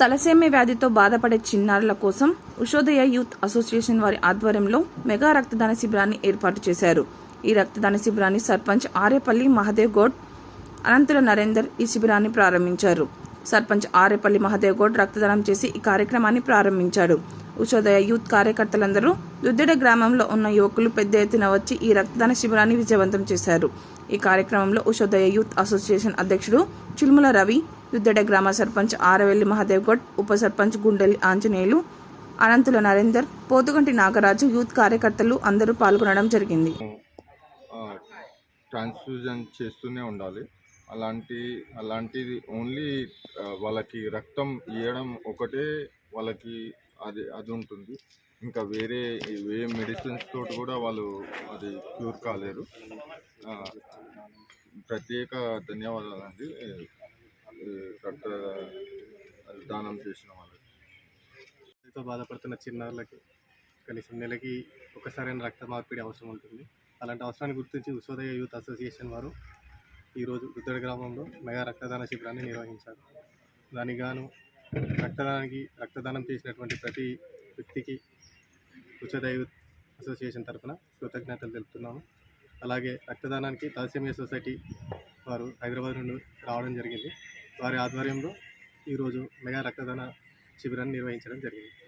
తలసేమి వ్యాధితో బాధపడే చిన్నారుల కోసం ఉషోదయ యూత్ అసోసియేషన్ వారి ఆధ్వర్యంలో మెగా రక్తదాన శిబిరాన్ని ఏర్పాటు చేశారు. ఈ రక్తదాన శిబిరాన్ని సర్పంచ్ ఆరేపల్లి మహదేవ్ గౌడ్ అనంతుల నరేందర్ ఈ శిబిరాన్ని ప్రారంభించారు. సర్పంచ్ ఆరేపల్లి మహదేవ్ గౌడ్ రక్తదానం చేసి ఈ కార్యక్రమాన్ని ప్రారంభించాడు. ఉషోదయ యూత్ కార్యకర్తలందరూ దుద్దెడ గ్రామంలో ఉన్న యువకులు పెద్ద ఎత్తున వచ్చి ఈ రక్తదాన శిబిరాన్ని విజయవంతం చేశారు. ఈ కార్యక్రమంలో ఉషోదయ యూత్ అసోసియేషన్ అధ్యక్షుడు చిల్ముల రవి యుద్ధడ గ్రామ సర్పంచ్ ఆరవెల్లి మహదేవ్ గౌడ్ ఉప సర్పంచ్ గుండెలి ఆంజనేయులు అనంతుల నరేందర్ పోతుగంటి నాగరాజు యూత్ కార్యకర్తలు అందరూ పాల్గొనడం జరిగింది. ట్రాన్స్ఫ్యూజన్ చేస్తూనే ఉండాలి. అలాంటి అలాంటిది ఓన్లీ వాళ్ళకి రక్తం ఇవ్వడం ఒకటే వాళ్ళకి అది అది ఉంటుంది. ఇంకా వేరే ఏ మెడిసిన్స్ తోటి కూడా వాళ్ళు అది క్యూర్ కాలేరు. ప్రత్యేక ధన్యవాదాలు అండి దానం చేసిన వాళ్ళకి. తో బాధపడుతున్న చిన్నారులకి కనీసం నెలకి ఒకసారైనా రక్త మార్పిడి అవసరం ఉంటుంది. అలాంటి అవసరాన్ని గుర్తించి ఉషోదయ యూత్ అసోసియేషన్ వారు ఈరోజు రుద్దడ గ్రామంలో మెగా రక్తదాన శిబిరాన్ని నిర్వహించారు. దానికి గాను రక్తదానానికి రక్తదానం చేసినటువంటి ప్రతి వ్యక్తికి ఉషోదయ యూత్ అసోసియేషన్ తరఫున కృతజ్ఞతలు తెలుపుతున్నాము అలాగే రక్తదానానికి తలసేమియా సొసైటీ వారు హైదరాబాద్ నుండి రావడం జరిగింది. వారి ఆధ్వర్యంలో ఈరోజు మెగా రక్తదాన శిబిరాన్ని నిర్వహించడం జరిగింది.